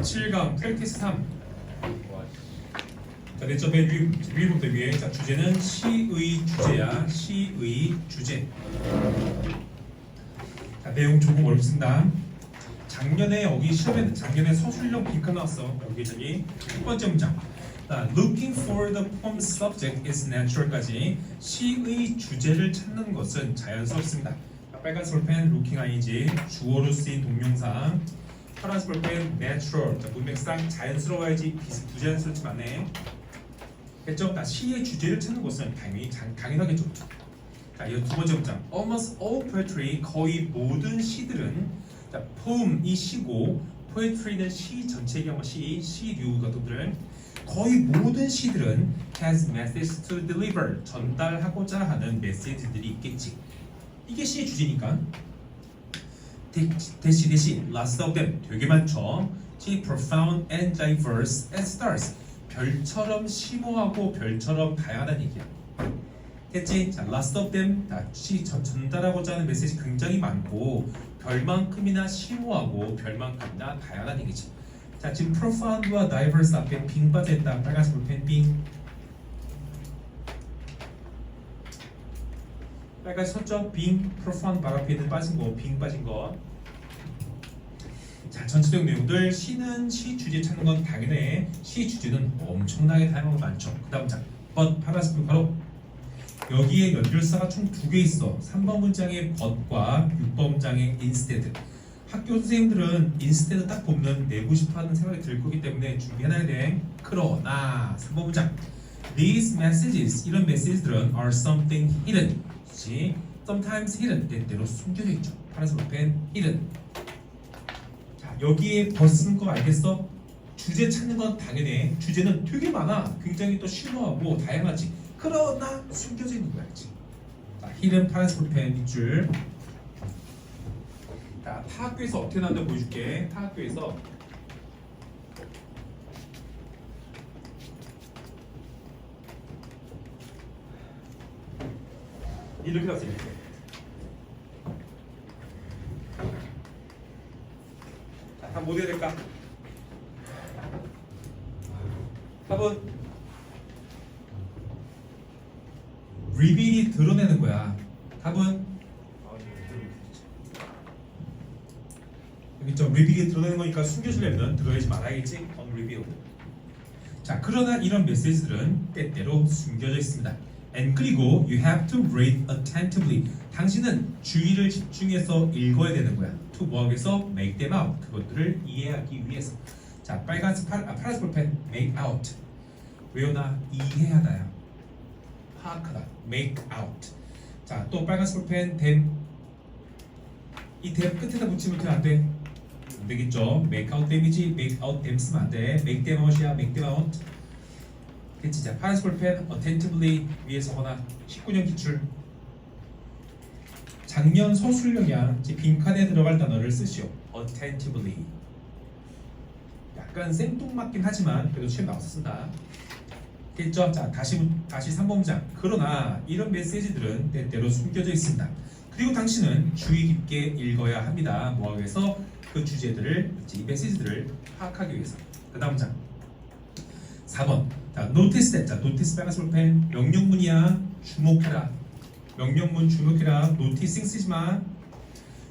17강 프랙티스 3. 자, 내 점에 위, 위부터 위에. 자, 주제는 시의 주제야. 시의 주제. 자, 내용 조금 어렵습니다. 작년에 여기 시험에 작년에 서술형 빈칸 나왔어. 여기 저기 첫 번째 문장. 자, looking for the poem subject is natural까지 시의 주제를 찾는 것은 자연스럽습니다. 자, 빨간색 볼펜 looking ing 주어로 쓰인 동명사 파란색 볼펜 natural 자, 문맥상 자연스러워야지 부자연스럽지 않네. 했죠? 자, 시의 주제를 찾는 것은 당연히 장, 당연하겠죠. 자, 이두 번째 문장. Almost all poetry 거의 모든 시들은 자, poem 이 시고 poetry는 시 전체 경우 시 시류 것들은 거의 모든 시들은 has message to deliver 전달하고자 하는 메시지들이 있겠지. 이게 시의 주제니까. 대- 대시 대시 lots of them 되게 많죠. She profound and diverse as stars. 별처럼 심오하고 별처럼 다양하다는 얘기야. 됐지? 자, last of them 다시 전달하고자 하는 메시지 굉장히 많고 별만큼이나 심오하고 별만큼이나 다양한 얘기지. 자, 지금 profound와 diverse 앞에 빙 빠져있다. 빨간색 볼펜 빙. 빨간색 섰죠? 빙, profound 말 앞에 빠진 거, 빙 빠진 거. 자, 전체적 내용들 시는 시 주제 찾는 건 당연해. 시 주제는 엄청나게 다양하고 많죠. 그 다음 자, but 파란색 불 바로 여기에 연결사가 총 두 개 있어. 3번 문장의 but과 6번 문장의 instead. 학교 선생님들은 instead 딱 보면 내고 싶어하는 생각이 들 거기 때문에 준비해놔야 돼. 그러나 3번 문장 These messages 이런 메시지들은 are something hidden. 그치? Sometimes hidden 때때로 숨겨져 있죠. 파란색 볼펜 hidden. 자 여기에 벗은 거 알겠어? 주제 찾는 건 당연해. 주제는 되게 많아. 굉장히 또 심오하고 다양하지. 그러나 숨겨져 있는 거야, 그치? 자, hidden 파란색 볼펜 밑줄. 자, 타학교에서 어떻게 나는지 보여줄게. 타학교에서 이렇게 나왔어 이렇게. 자, 한번 뭐 해야 될까? 답은 리빌이 드러내는 거야. 답은 여기 좀 리빌이 드러내는 거니까 숨겨주려면 드러내지 말아야겠지. on reveal. 자, 그러나 이런 메시지들은 때때로 숨겨져 있습니다. And 그리고 you have to read attentively. 당신은 주의를 집중해서 읽어야 되는 거야. To 위해서 make them out. 그것들을 이해하기 위해서. 자, 빨간색 파, 아, 파란색 볼펜 make out. 외우나 이해하다야. 파악하다. make out. 자, 또 빨간색 볼펜 them. 이 them 끝에다 붙이면 안 돼. 안 되겠죠. make out them이지 make out them 쓰면 안 돼. make them out이야. make them out. 그치 자 파란색 볼펜 attentively 위에서거나 19년 기출. 작년 서술형이야 이 빈칸에 들어갈 단어를 쓰시오. attentively 약간 생뚱맞긴 하지만 그래도 시험 나와서 쓴다. 됐죠? 자 다시 다시 3번 문장. 그러나 이런 메시지들은 때때로 숨겨져 있습니다. 그리고 당신은 주의 깊게 읽어야 합니다. 뭐하기 위해서 그 주제들을 이 메시지들을 파악하기 위해서. 그 다음 문장. 4번. 자, notice that. 자, notice 빨간색 볼펜. 명령문이야. 주목해라. 명령문 주목해라. noticing 쓰지 마.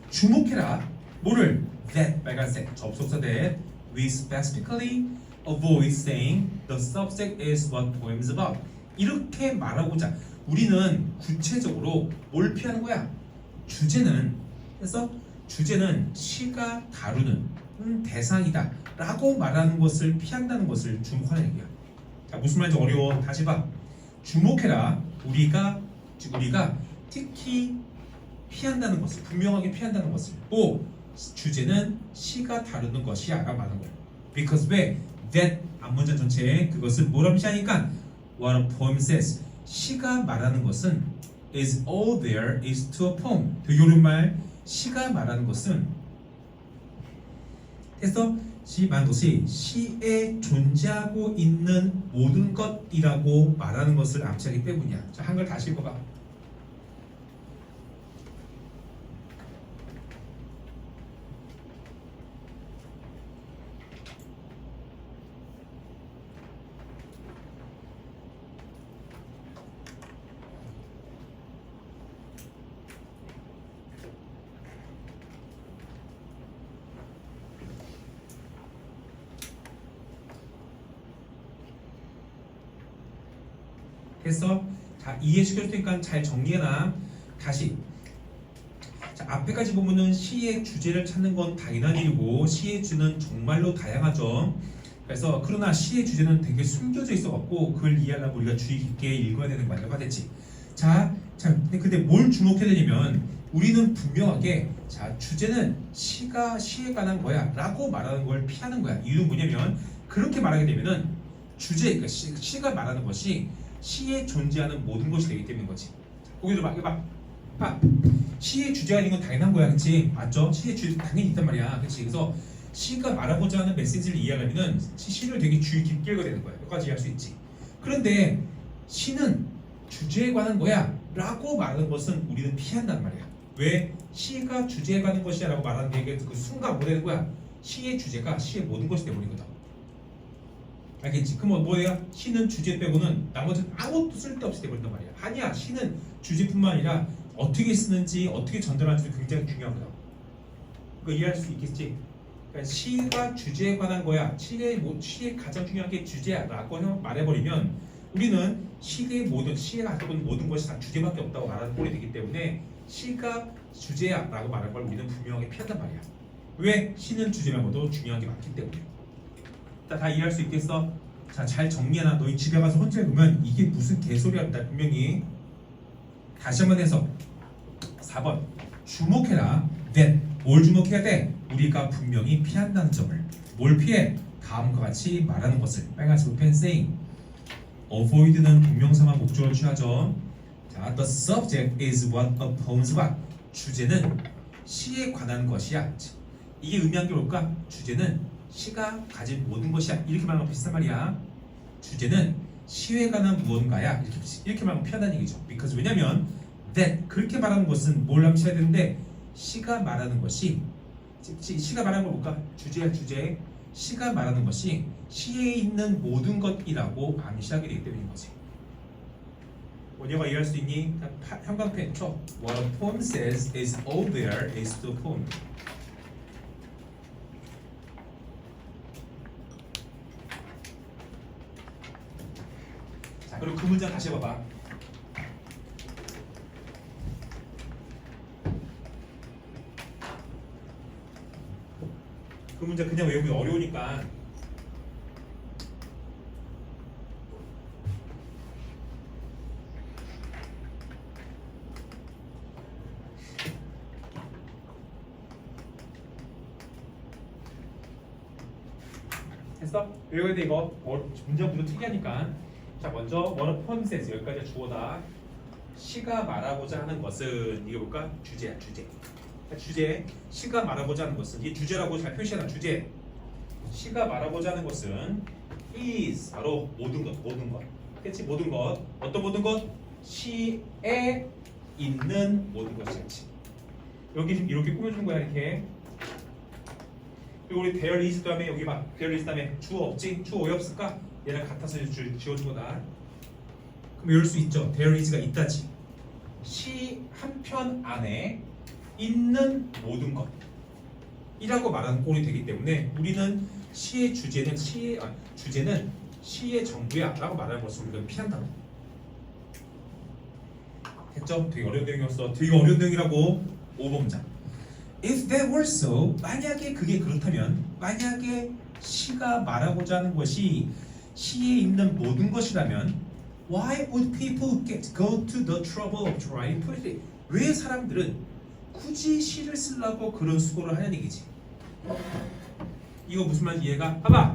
주목해라. 뭐를? that 빨간색 접속사 that we specifically avoid saying the subject is what poem is about. 이렇게 말하고자 우리는 구체적으로 뭘 피하는 거야? 주제는 그래서 주제는 시가 다루는 음, 대상이다 라고 말하는 것을 피한다는 것을 주목하는 얘기야 자 무슨 말인지 어려워. 다시 봐. 주목해라. 우리가 우리가 특히 피한다는 것을 분명하게 피한다는 것을. 또 주제는 시가 다루는 것이야가 말하는 거야 because 왜? That 앞문장 전체에 그것을 뭐라 무시하니까 what a poem says. 시가 말하는 것은 is all there is to a poem. 되게 어려운 말 시가 말하는 것은. 그래서 시 말하는 것이 시에 존재하고 있는 모든 것이라고 말하는 것을 암시하기 때문이야. 자, 한글 다시 읽어봐. 됐어? 자 이해시켜줬으니까 잘 정리해놔. 다시 자, 앞에까지 보면은 시의 주제를 찾는 건 당연한 일이고 시의 주는 정말로 다양하죠. 그래서 그러나 시의 주제는 되게 숨겨져 있어갖고 그걸 이해하려면 우리가 주의 깊게 읽어야 되는 거 아니라고 됐지. 자, 자, 근데 뭘 주목해야 되냐면 우리는 분명하게 자 주제는 시가 시에 관한 거야라고 말하는 걸 피하는 거야. 이유는 뭐냐면 그렇게 말하게 되면은 주제, 그러니까 시, 시가 말하는 것이 시에 존재하는 모든 것이 되기 때문인 거지. 자, 거기 들어봐, 이거 봐. 봐. 시의 주제가 있는 건 당연한 거야, 그렇지? 맞죠? 시의 주제 당연히 있단 말이야, 그렇지? 그래서 시가 말하고자 하는 메시지를 이해하려면은 시- 시를 되게 주의 깊게 읽어야 되는 거야. 여기까지 할수 있지. 그런데 시는 주제에 관한 거야 라고 말하는 것은 우리는 피한단 말이야. 왜? 시가 주제에 관한 것이야 라고 말하는 게그 순간 뭐 되는 거야? 시의 주제가 시의 모든 것이 되버리거든. 알겠지? 그럼 뭐야? 시는 주제 빼고는 나머지는 아무것도 쓸데없이 돼버린단 말이야. 아니야. 시는 주제뿐만 아니라 어떻게 쓰는지 어떻게 전달하는지 굉장히 중요하거든. 그거 이해할 수 있겠지? 그러니까 시가 주제에 관한 거야. 시의 뭐 시의 가장 중요한 게 주제야라고 말해버리면 우리는 시의 모든 시가 가지고 있는 모든 것이 다 주제밖에 없다고 말하는 꼴이 되기 때문에 시가 주제야라고 말할 걸 우리는 분명하게 피한단 말이야. 왜? 시는 주제라고도 중요한 게 많기 때문에. 다, 다 이해할 수 있겠어? 자, 잘 정리해놔. 너희 집에 가서 혼자 읽으면 이게 무슨 개소리야. 나 분명히 다시 한번 해서 4번 주목해라. that 뭘 주목해야 돼? 우리가 분명히 피한다는 점을 뭘 피해? 다음과 같이 말하는 것을 빨간색으로 펜 saying avoid는 동명사만 목적으로 취하죠. 자, the subject is what poem's about. 주제는 시에 관한 것이야. 이게 의미한 게 뭘까? 주제는 시가 가진 모든 것이야. 이렇게 말하면 비슷한 말이야. 주제는 시에 관한 무언가야. 이렇게 이렇게 말하면 피한다는 얘기죠. because 왜냐면 that 그렇게 말하는 것은 뭘 암시해야 되는데 시가 말하는 것이 시, 시가 말하는 걸 볼까? 주제야 주제. 시가 말하는 것이 시에 있는 모든 것이라고 암시하게 되기 때문인 거지. 원효가 이해할 수 있니? 파- 형광펜 쳐. What a poem says is all there is to a poem. 그리고 그 문장 다시 해봐봐. 그 문장 그냥 외우기 어려우니까 했어? 외워야 돼 이거 어, 문장 구조 특이하니까 자 먼저 what says 여기까지 주어다. 시가 말하고자 하는 것은 이게 뭘까? 주제야 주제. 자, 주제 시가 말하고자 하는 것은 이 주제라고 잘 표시해놔 주제. 시가 말하고자 하는 것은 is 바로 모든 것 모든 것. 그렇지 모든 것. 어떤 모든 것? 시에 있는 모든 것이었지 여기 지금 이렇게 꾸며준 거야 이렇게. 그리고 우리 there is 다음에 여기 봐. There is 다음에 주어 없지? 주어 왜 없을까 얘랑 같아서 거다 그럼 이럴 수 있죠 there is가 있다지 시 한 편 안에 있는 모든 것 이라고 말하는 꼴이 되기 때문에 우리는 시의 주제는 시의 아, 주제는 시의 전부야라고 말하는 것을 우리가 피한다고. 됐죠? 되게 어려운 내용이었어. 되게 어려운 내용이라고 5번장. If that were so, 만약에 그게 그렇다면 만약에 시가 말하고자 하는 것이 시에 있는 모든 것이라면 Why would people get go to the trouble of trying it? 왜 사람들은 굳이 시를 쓰려고 그런 수고를 하는 얘기지? 이거 무슨 말인지 이해가? 봐봐.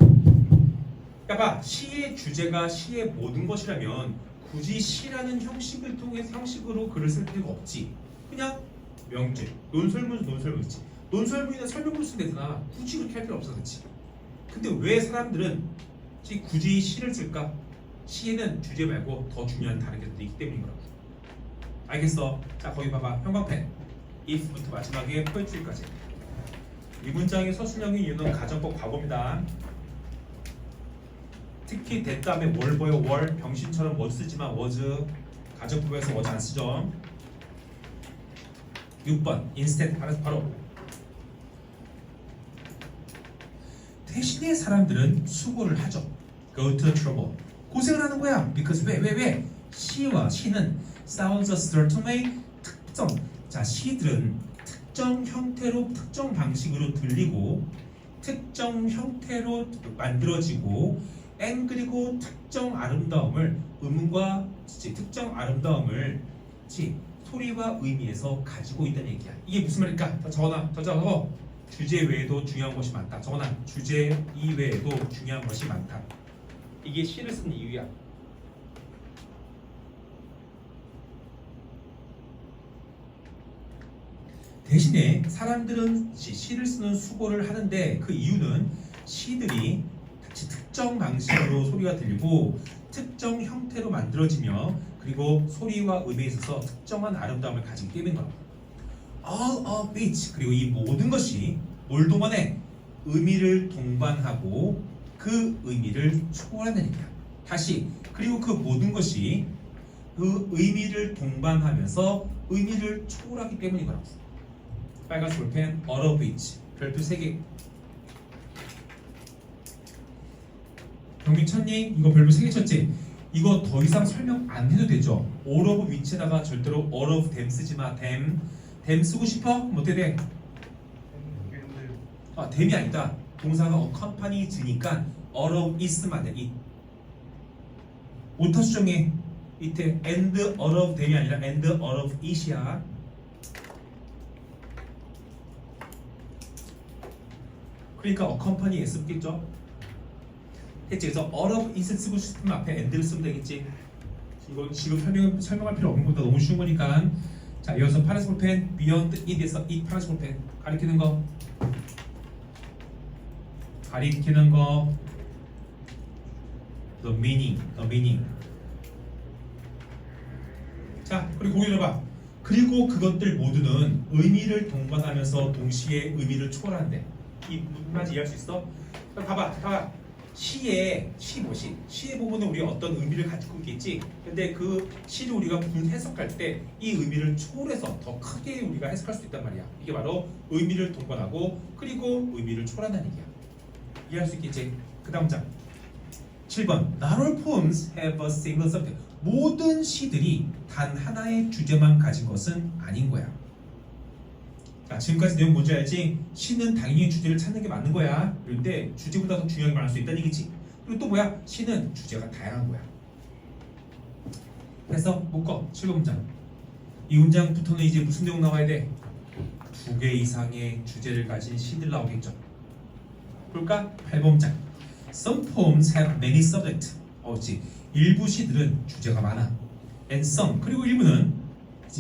봐봐. 시의 주제가 시의 모든 것이라면 굳이 시라는 형식을 통해 형식으로 글을 쓸 필요가 없지. 그냥 명제, 논설문, 논설문이지. 논설문이나 설명문 쓰면 되잖아. 굳이 그렇게 할 필요 없어, 그렇지? 근데 왜 사람들은 지- 굳이 시를 쓸까? 시에는 주제 말고 더 중요한 다른 게 있기 때문인 거라고. 알겠어? 자, 거기 봐봐. 형광펜. if부터 마지막에 포인트까지. 이 문장의 서술형의 이유는 가정법 과거입니다. 특히 that 다음에 뭘 보여 월 병신처럼 was 쓰지만 was 가정법에서 was 안 쓰죠. 6번 instead 바로 바로 대신에 사람들은 수고를 하죠. Go to trouble 고생을 하는 거야. Because 왜 왜 왜? 시와 시는 sounds a certain way 특정 자 시들은 특정 형태로 특정 방식으로 들리고 특정 형태로 만들어지고 and 그리고 특정 아름다움을 음과 지, 특정 아름다움을 지, 소리와 의미에서 가지고 있다는 얘기야. 이게 무슨 말일까? 자, 적어놔. 더 적어. 주제 외에도 중요한 것이 많다. 적어놔. 주제 이외에도 중요한 것이 많다. 이게 시를 쓰는 이유야. 대신에 사람들은 시- 시를 쓰는 수고를 하는데 그 이유는 시들이 특정 방식으로 소리가 들리고 특정 형태로 만들어지며 그리고 소리와 의미에 있어서 특정한 아름다움을 가지기 때문인 거라고. All of it 그리고 이 모든 것이 뭘 동반해? 의미를 동반하고 그 의미를 얘기야. 다시 그리고 그 모든 것이 그 의미를 동반하면서 의미를 초월하기 때문인 거라고. 빨간색 볼펜 all of it 별표 3개 경민 쳤니? 이거 별표 3개 쳤지? 이거 더 이상 설명 안 해도 되죠? all of which에다가 절대로 all of them 쓰지 마 them them 쓰고 싶어? 그럼 어떻게 돼? 아, them이 아니다 동사가 of it 쓰면 안돼 it 오타 수정해 밑에 and of them이 아니라 and of it이야 그러니까 accompany s 쓰겠죠? 됐지? 그래서 all of it을 쓰고 싶으면 앞에 and를 쓰면 되겠지? 이거 지금 설명, 설명할 필요 없는 것보다 너무 쉬운 거니까 자 이어서 beyond it에서 it 파란색 볼펜 가리키는 거. 가리키는 거. The meaning, the meaning. 자 그리고 고개 들어봐. 그리고 그것들 모두는 의미를 동반하면서 동시에 의미를 초월한대. 이 말인지 이해할 수 있어? 봐봐 봐봐 시의 시 뭐시 시의 부분은 우리가 어떤 의미를 가지고 있겠지? 근데 그 시를 우리가 무슨 해석할 때 이 의미를 초월해서 더 크게 우리가 해석할 수 있단 말이야. 이게 바로 의미를 동반하고 그리고 의미를 초월한다는 얘기야. 이해할 수 있겠지? 그 다음 장. 7번. Not all poems have a single subject. 모든 시들이 단 하나의 주제만 가진 것은 아닌 거야 자, 지금까지 내용 뭔지 알지? 시는 당연히 주제를 찾는 게 맞는 거야. 그런데 주제보다 더 중요한 게 많을 수 있다는 얘기지. 그리고 또 뭐야? 시는 주제가 다양한 거야. 그래서 묶어. 7문장. 이 문장부터는 이제 무슨 내용 나와야 돼? 두 개 이상의 주제를 가진 시들 나오겠죠. 볼까? 8번장. Some poems have many subjects. 어지 일부 시들은 주제가 많아. And some 그리고 일부는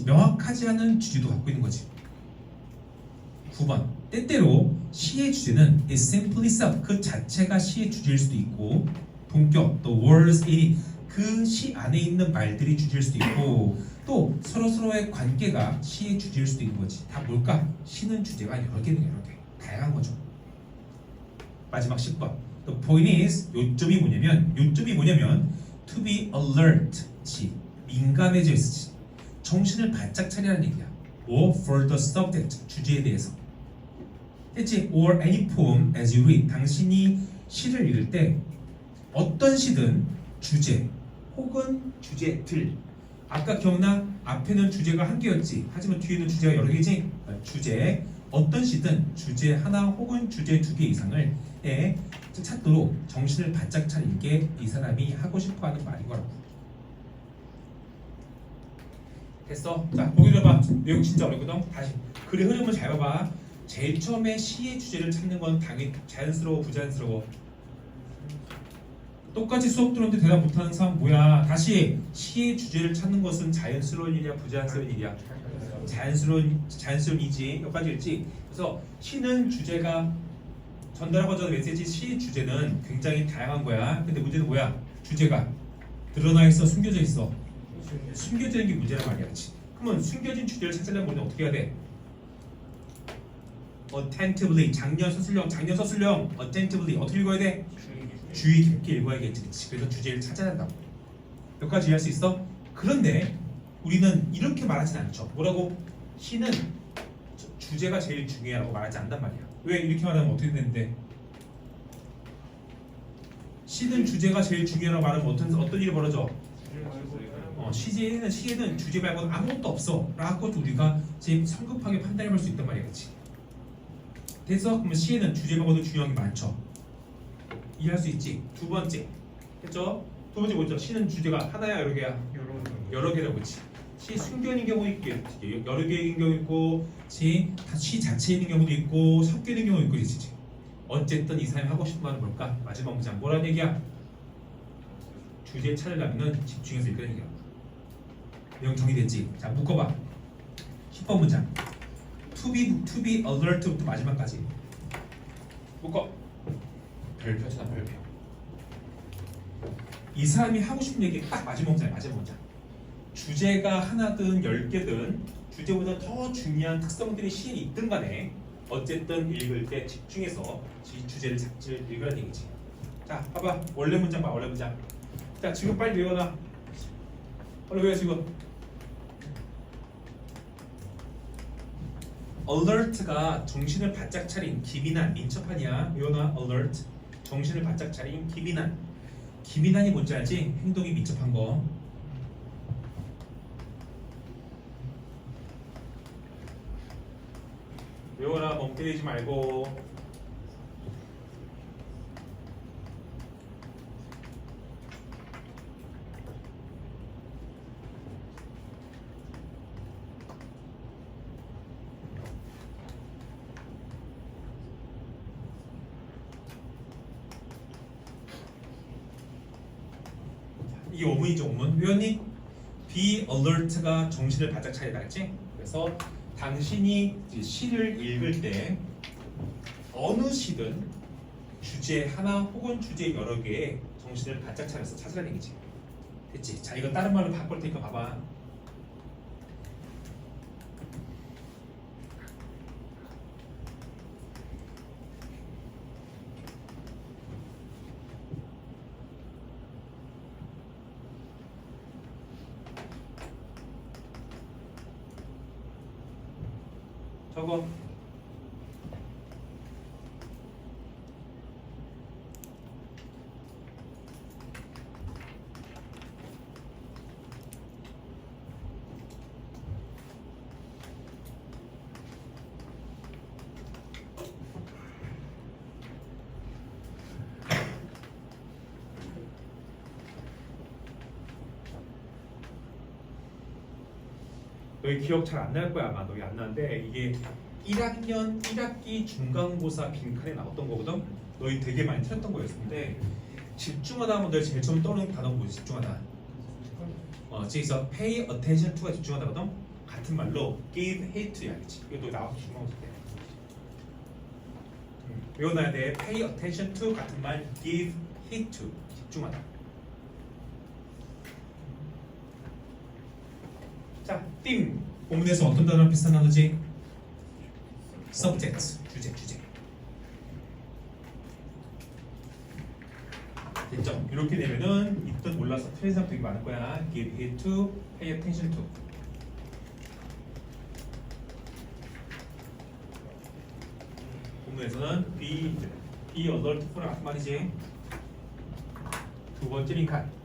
명확하지 않은 주제도 갖고 있는 거지. 9번 때때로 시의 주제는 is simply sub. 그 자체가 시의 주제일 수도 있고 동격 the words in it 그시 안에 있는 말들이 주제일 수도 있고 또 서로 서로의 관계가 시의 주제일 수도 있는 거지. 다 뭘까? 시는 주제가 여러 개는 여러 개. 다양한 거죠. 마지막 10번. The point is 요점이 뭐냐면 요점이 뭐냐면 to be alert 지 민감해져 있지. 정신을 바짝 차리라는 얘기야. or for the subject 주제에 대해서 했지 or any poem as you read? 당신이 시를 읽을 때 어떤 시든 주제 혹은 주제들. 아까 기억나? 앞에는 주제가 한 개였지. 하지만 뒤에는 주제가 여러 개지. 어, 주제 어떤 시든 주제 하나 혹은 주제 두 개 이상을 에 찾도록 정신을 바짝 차린 게 이 사람이 하고 싶어하는 말인 거라고. 됐어? 자 보기 들어봐. 내용 진짜 어렵거든? 다시. 글의 흐름을 잘 봐봐 제일 처음에 시의 주제를 찾는 건 당연히 자연스러워 부자연스러워? 똑같이 수업 들었는데 대답 못하는 사람 뭐야? 다시 시의 주제를 찾는 것은 자연스러운 일이야 부자연스러운 일이야? 자연스러운 자연스러운 이지. 여기까지 읽지? 그래서 시는 주제가 전달하고자 하는 메시지 시의 주제는 굉장히 다양한 거야. 근데 문제는 뭐야? 주제가 드러나 있어 숨겨져 있어? 숨겨져 있는 게 문제란 말이야. 그치? 그러면 숨겨진 주제를 찾으려면 우리는 어떻게 해야 돼? Attentively 작년 서술형 작년 서술형 attentively 어떻게 읽어야 돼? 주의 깊게 읽어야겠지 그치? 그래서 주제를 찾아야 한다고 여기까지 이해할 수 있어? 그런데 우리는 이렇게 말하진 않죠 뭐라고? 주- 주제가 제일 중요하라고 말하지 않단 말이야 왜 이렇게 말하면 어떻게 되는데 시는 주제가 제일 중요하라고 말하면 어떤, 어떤 일이 벌어져? 어, 어, 시제는 시에는 주제 말고는 아무것도 없어 라고 우리가 이제 성급하게 판단해 볼 수 있단 말이야, 그렇지? 됐어? 그러면 시에는 주제 말고도 중요한 게 많죠. 이해할 수 있지? 두 번째, 됐죠? 두 번째 뭐죠? 시는 주제가 하나야, 여러 개야? 여러 여러 개라고 그치? 시 숨겨있는 경우 있고 여러 개인 경우 있고 시, 다시 자체에 있는 경우도 있고 섞여 있는 경우 있고 그치? 어쨌든 이 사람이 하고 싶은 말은 뭘까? 마지막 문장 뭐라는 얘기야? 주제 찾으려면 집중해서 읽는 얘기야 내용 정리됐지? 자 묶어봐 10번 문장 to be, to be alert부터 마지막까지 묶어 별표 찾아 별표 이 사람이 하고 싶은 얘기 딱 마지막 문장이야 마지막 문장 주제가 하나든 열 개든 주제보다 더 중요한 특성들이 시에 있든 간에 어쨌든 읽을 때 집중해서 지- 주제를 잡지를 읽으라는 얘기지. 자, 봐봐 원래 문장 봐 원래 문장. 자, 지금 빨리 외워놔. 빨리 외워 지금. Alert가 정신을 바짝 차린 기민한 민첩하냐 외워놔 alert 정신을 바짝 차린 기민한 기민한이 뭔지 알지? 행동이 민첩한 거. 외워라 멍 때리지 말고 이게 회원님 be alert가 정신을 바짝 차리다 했지? 그래서 당신이 시를 읽을 때 어느 시든 주제 하나 혹은 주제 여러 개의 정신을 바짝 차려서 찾으라는 얘기지 됐지? 자 이거 다른 말로 바꿀 테니까 봐봐 저거 너희 기억 잘 안 날 거야 아마. 너희 안 나는데 이게 1학년 1학기 중간고사 빈칸에 나왔던 거거든? 너희 되게 많이 틀렸던 거였는데 집중하다 하면 너희 제일 처음 떠오르는 단어가 뭐지 집중하다. 어 저기서 pay attention to가 집중하다거든? 같은 말로 give heed to야 그치 이거 너 나와서 중간고사 때 음, 외워놔야 돼. pay attention to 같은 말 give heed to. 집중하다. 자, theme 본문에서 어떤 단어랑 비슷한 단어지? subject 주제 주제. 됐죠? 이렇게 되면은 있든 몰라서 틀린 사람 되게 많을 거야. Give it to, pay attention to. 본문에서는 be, be alert for랑 같은 말이지. 두 번째 링칸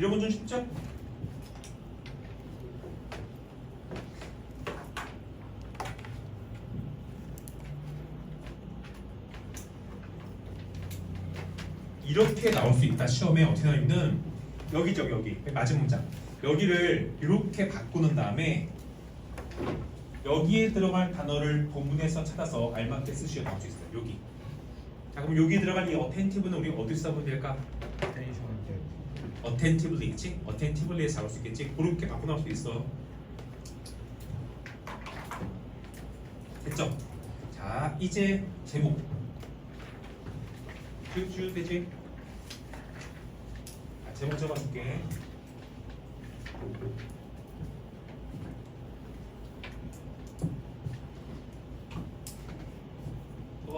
건좀 쉽죠? 이렇게 나올 수 있다. 시험에 어떻게 나오냐면 여기죠 여기. 마지막 문장. 여기를 이렇게 바꾸는 다음에 여기에 들어갈 단어를 본문에서 찾아서 알맞게 쓰시어 나올 수 있어요. 여기. 자 그럼 여기에 들어갈 이 어텐티브는 우리 어디서 보면 될까? 어텐티블리 있지? 어텐티블리에 잡을 수 있겠지? 그렇게 바꿔 나올 수 있어. 됐죠? 자, 이제 제목. 쭉 되지? 자, 제목 적어줄게.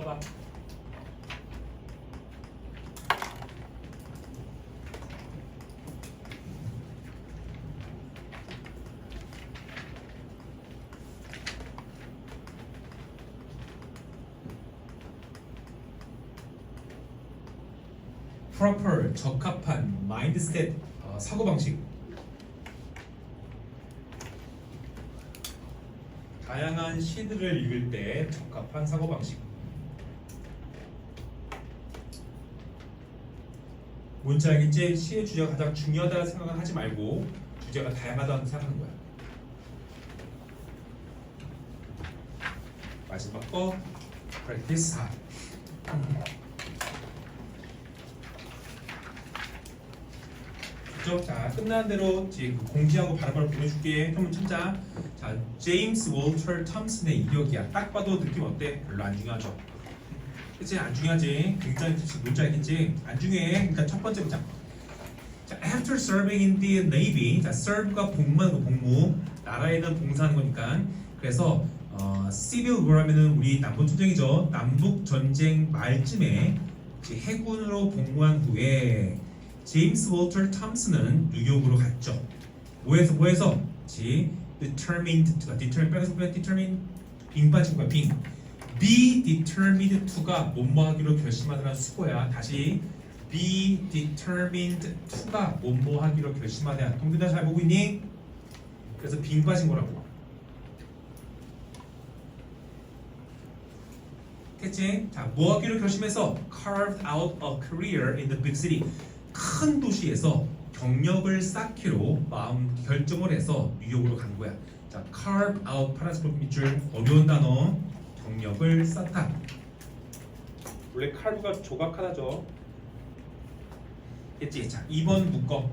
써봐. proper mindset 어, 사고 방식. 다양한 시들을 읽을 때 적합한 사고 방식. 뭔지 알겠지? 시의 주제가 가장 중요하다는 생각을 하지 말고 주제가 다양하다는 생각하는 거야. 마지막 거 practice 4. 그죠? 자 끝난 대로 지금 그 공지하고 바로바로 보내줄게. 한번 참자. 자 제임스 월터 톰슨의 이력이야. 딱 봐도 느낌 어때? 별로 안 중요하죠. 그치 안 중요하지. 굉장히 뭔지 알겠지? 안 중요해. 일단 첫 번째 보자. 자, after serving in the navy, 자, serve가 복무하는 거 복무, 나라에는 봉사하는 거니까. 그래서 어, civil war하면은 우리 남북 전쟁이죠. 남북 전쟁 말쯤에 이제 해군으로 복무한 후에 제임스 월터 톰슨은 뉴욕으로 갔죠. 뭐해서 뭐해서? 지 determined to, determined 빼서 빼 determined 빙 빠진 거야 빙. be determined to가 뭐뭐 하기로 결심하느라 수고야. 다시 be determined to가 뭐뭐 하기로 결심하냐. 동균아 잘 보고 있니? 그래서 빙 빠진 거라고. 됐지? 자, 뭐 하기로 결심해서 carved out a career in the big city. 큰 도시에서 경력을 쌓기로 마음 결정을 해서 뉴욕으로 간 거야. 자, carve out 파란색 밑줄 어려운 단어 경력을 쌓다. 원래 carve가 조각하다죠. 됐지? 자, 2번 묶어.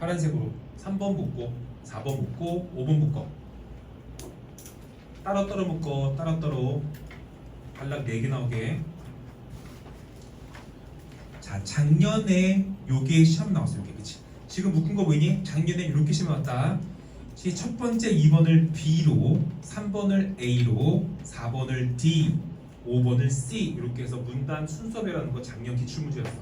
파란색으로 3번 묶고 4번 묶고 5번 묶어. 따로따로 묶어. 따로따로 단락 4개 나오게. 자, 작년에 요게 시험 나왔어요. 요게 그치? 지금 묶은 거 보이니? 작년에 이렇게 시험 나왔다. 시첫 번째 2번을 B로, 3번을 A로, 4번을 D, 5번을 C 이렇게 해서 문단 순서배라는 거 작년 기출문제였어.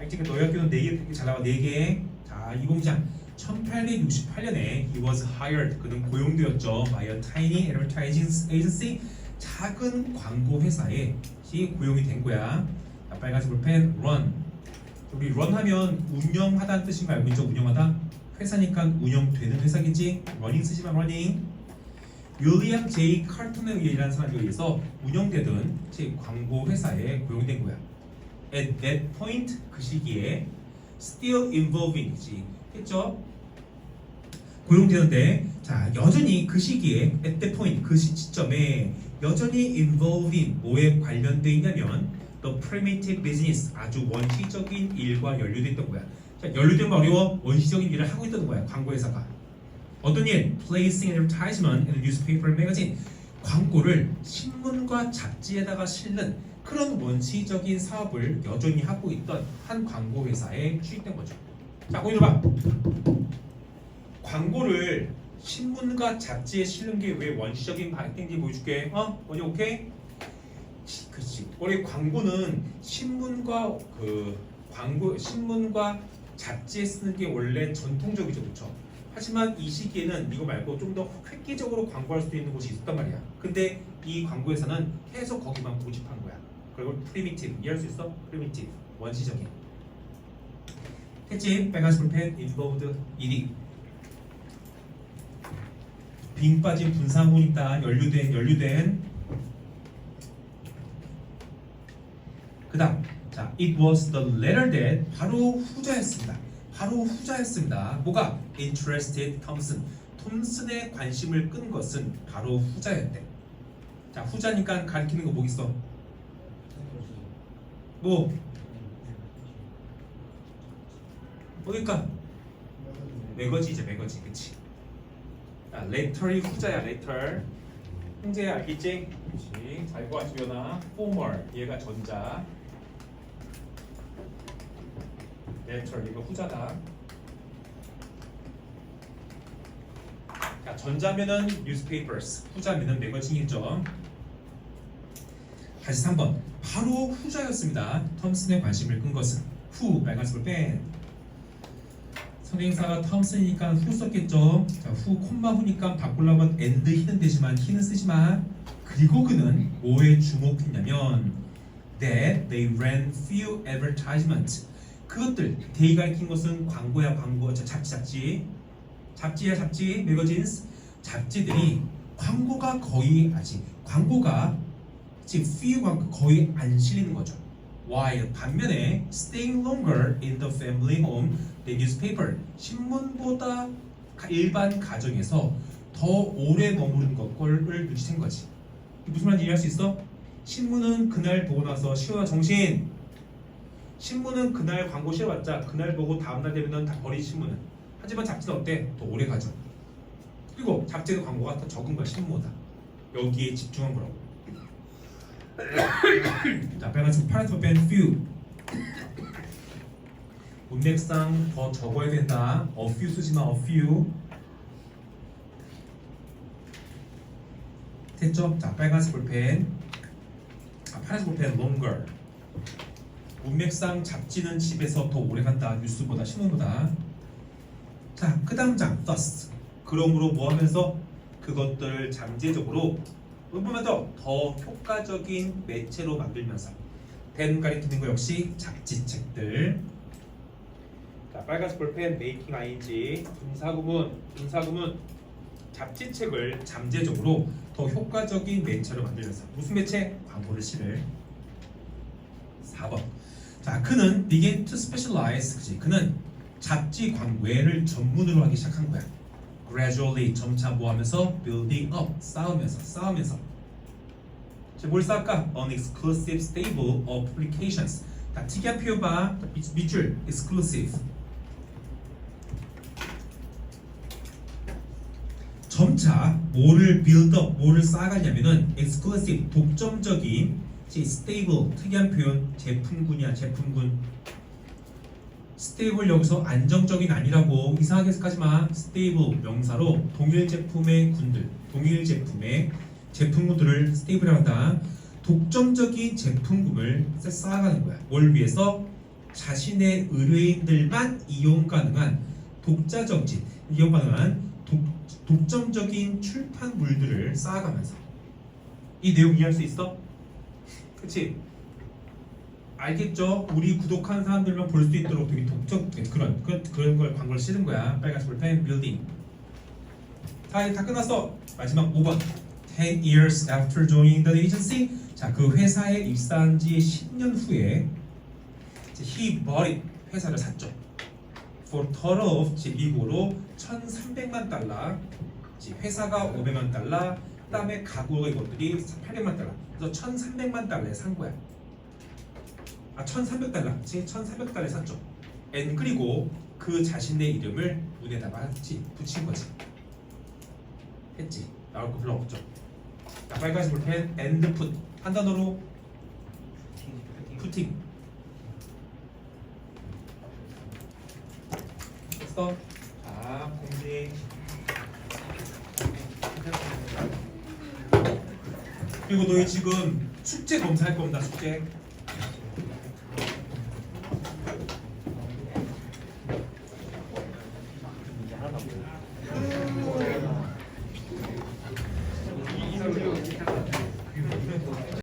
알지? 그 너희 학교는 4개 되게 잘 나와 4개. 자, 이봉장 1868년에 he was hired 그는 고용되었죠 by a tiny advertising agency 작은 광고 회사에 시 고용이 된 거야. 자, 빨간색 볼펜 run. 우리 run 하면 운영하다는 뜻인 거 알고 있죠? 운영하다. 회사니까 운영되는 회사겠지. running 쓰지만 running. 윌리엄 제이 칼튼에 의한 사람에 의해서 운영되던 제 광고 회사에 고용된 거야. At that point 그 시기에 still involving이지 했죠? 고용되는데 자 여전히 그 시기에 at that point 그 시점에 여전히 involving 뭐에 관련돼 있냐면 the primitive business 아주 원시적인 일과 연루돼 있던 거야. 자 연루되면 어려워 원시적인 일을 하고 있던 거야 광고 회사가. 어떤 일? Placing advertisement in the newspaper magazine. 광고를 신문과 잡지에다가 실는 그런 원시적인 사업을 여전히 하고 있던 한 광고 회사에 취직된 거죠. 자, 보기 봐. 광고를 신문과 잡지에 실는 게 왜 원시적인 발행인지 보여줄게. 어? 원이 오케이? 우리 광고는 신문과 그 광고 신문과 잡지에 쓰는 게 원래 전통적이죠, 그렇죠? 하지만 이 시기에는 이거 말고 좀 더 획기적으로 광고할 수도 있는 곳이 있었단 말이야. 근데 이 광고에서는 계속 거기만 고집한 거야. 그리고 primitive 이해할 수 있어? primitive 원시적인. 했지? 빨간색 볼펜 involved 일이 빙 빠진 분사문 있다. 연루된 연루된. 그다음 자 it was the letter that 바로 후자였습니다. 바로 후자였습니다. 뭐가 interested 톰슨 톰슨의 관심을 끈 것은 바로 후자였대. 자 후자니까 가리키는 거 뭐겠어? 뭐 뭐니까 매거지죠 매거지 그치? 자 letter이 후자야 letter. 형제 알겠지? 그렇지. 잘 읽어 주연아. former 얘가 전자. Letter 이거 후자다. 자, 전자면은 newspapers, 후자면은 매거진이죠. 다시 3번. 바로 후자였습니다. 톰슨의 관심을 끈 것은 후 빨간색을 뺀. 선행사가 톰슨이니까 후 썼겠죠. 자, 후 콤마 후니까 바꾸려면 and 히는 되지만 히는 쓰지 마. 그리고 그는 뭐에 주목했냐면 that they ran few advertisements. 그것들 they가 익힌 것은 광고야 광고 저 잡지 잡지 잡지야 잡지 매거진스 잡지들이 광고가 거의 아직 광고가 지금 few 광고 거의 안 실리는 거죠. While 반면에 staying longer in the family home than newspaper 신문보다 가- 일반 가정에서 더 오래 머무른 것을 눈치챈 거지. 무슨 말인지 이해할 수 있어? 신문은 그날 보고 나서 쉬어 정신. 신문은 그날 광고 실어봤자 그날 보고 다음날 되면은 다 버린 신문은. 하지만 잡지는 어때? 더 오래 가죠. 그리고 잡지의 광고가 더 적은 거야 신문보다. 여기에 집중한 거라고. 자, 빨간색 파란색 뺀 few. 문맥상 더 적어야 된다. a few 쓰지 마, a few. 됐죠? 자, 빨간색 볼펜. 아, 파란색 볼펜 longer. 문맥상 잡지는 집에서 더 오래 간다. 뉴스보다 신문보다. 자, 그 다음 장 thus. 그러므로 뭐 하면서 그것들을 잠재적으로 보면서 더 효과적인 매체로 만들면서 된 가리키는 거 역시 잡지책들. 자, 빨간색 볼펜 making ing 분사구문 분사구문 잡지책을 잠재적으로 더 효과적인 매체로 만들면서 무슨 매체? 광고를 실을 4번 자 그는 began to specialize 그지 그는 잡지 광고를 전문으로 하기 시작한 거야 gradually 점차 뭐 하면서 building up 쌓으면서 쌓으면서 자, 뭘 쌓을까? an exclusive stable of publications 자, 특이한 표현 봐 밑줄 exclusive 점차 뭐를 build-up, 뭐를 쌓아가냐면은 exclusive, 독점적인 제 stable, 특이한 표현, 제품군이야, 제품군. stable 여기서 안정적인 아니라고 이상하게 마. stable 명사로 동일 제품의 군들, 동일 제품의 제품군들을 stable이라고 한다. 독점적인 제품군을 쌓아가는 거야. 뭘 위해서? 자신의 의뢰인들만 이용 가능한 독자적진, 이용 가능한 독, 독점적인 출판물들을 쌓아가면서 이 내용 이해할 수 있어? 그치? 알겠죠? 우리 구독한 사람들만 볼 수 있도록 되게 독점 그런 그런 그런 걸 광고를 실은 거야. 빨간색 볼펜 빌딩. 자, 이제 다 끝났어. 마지막 5번. 10 years after joining the agency. 자, 그 회사에 입사한 지 10년 후에 he bought. 회사를 샀죠. for total of 제 미국으로 1,300만 달러. 지 회사가 500만 달러. 그다음에 가구의 것들이 800만 달러. 그래서 1,300만 달러에 산 거야. 아, 1,300달러. 지 1,300달러에 샀죠. and 그리고 그 자신의 이름을 문에다가 했지, 붙인 거지. 했지. 나올 거 별로 없죠. 자, 빨간색 볼펜 and put 한 단어로 putting. 했어. 자, 공지. 그리고 너희 지금 숙제 검사할 겁니다. 숙제.